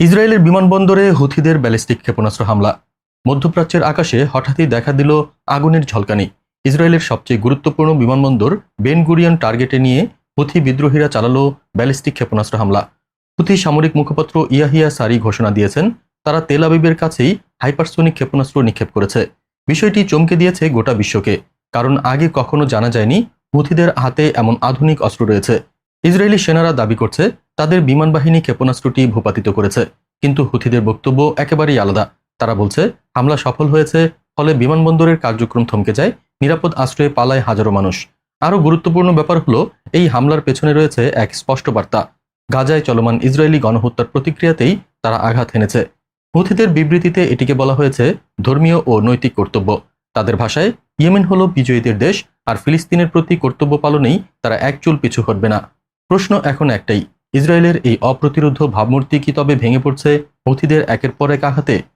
ইসরায়েলের বিমানবন্দরে হুথিদের ব্যালিস্টিক ক্ষেপণাস্ত্র হামলা। মধ্যপ্রাচ্যের আকাশে হঠাৎই দেখা দিল আগুনের ঝলকানি। ইসরায়েলের সবচেয়ে গুরুত্বপূর্ণ বিমানবন্দর বেন গুরিয়ন টার্গেটে নিয়ে হুথি বিদ্রোহীরা চালালো ব্যালিস্টিক ক্ষেপণাস্ত্র হামলা। হুথি সামরিক মুখপাত্র ইয়াহিয়া সারি ঘোষণা দিয়েছেন, তারা তেল আবিবের কাছেই হাইপারসোনিক ক্ষেপণাস্ত্র নিক্ষেপ করেছে। বিষয়টি চমকে দিয়েছে গোটা বিশ্বকে, কারণ আগে কখনো জানা যায়নি হুথিদের হাতে এমন আধুনিক অস্ত্র রয়েছে। ইসরায়েলি সেনারা দাবি করছে তাদের বিমান বাহিনী ক্ষেপণাস্ত্রটি ভূপাতিত করেছে, কিন্তু হুথিদের বক্তব্য একেবারেই আলাদা। তারা বলছে, হামলা সফল হয়েছে, ফলে বিমানবন্দরের কার্যক্রম থমকে যায়, নিরাপদ আশ্রয়ে পালায় হাজারো মানুষ। আরও গুরুত্বপূর্ণ ব্যাপার হলো, এই হামলার পেছনে রয়েছে এক স্পষ্ট বার্তা। গাজায় চলমান ইসরায়েলি গণহত্যার প্রতিক্রিয়াতেই তারা আঘাত হেনেছে। হুথিদের বিবৃতিতে এটিকে বলা হয়েছে, ধর্মীয় ও নৈতিক কর্তব্য। তাদের ভাষায়, ইয়েমেন হলো বিজয়ীদের দেশ, আর ফিলিস্তিনের প্রতি কর্তব্য পালনেই তারা এক চুল পিছু হটবে না। প্রশ্ন এখন একটাই, ইসরায়েলের এই অপ্রতিরোধ ভাবমূর্তি কি তবে ভেঙে পড়ছে? পথিদের একের পর এক আঘাতে